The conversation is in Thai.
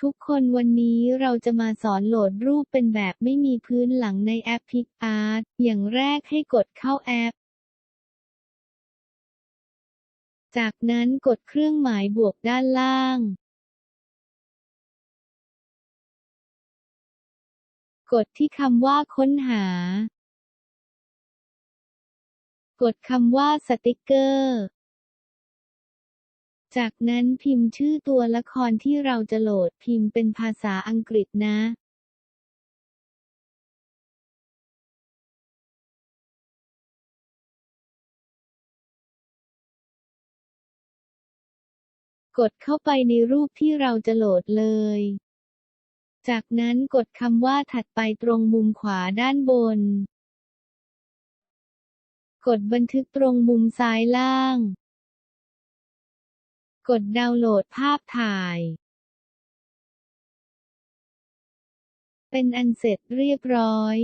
ทุกคนวันนี้เราจะมาสอนโหลดรูปเป็นแบบไม่มีพื้นหลังในแอป PicArt อย่างแรกให้กดเข้าแอป จากนั้นกดเครื่องหมายบวกด้านล่าง กดที่คำว่าค้นหา กดคำว่าสติกเกอร์ จากนั้นพิมพ์ชื่อตัวละครที่เราจะโหลดพิมพ์เป็นภาษาอังกฤษนะกดเข้าไปในรูปที่เราจะโหลดเลย จากนั้นกดคำว่าถัดไปตรงมุมขวาด้านบน กดบันทึกตรงมุมซ้ายล่าง กดดาวน์โหลดภาพถ่าย เป็นอันเสร็จเรียบร้อย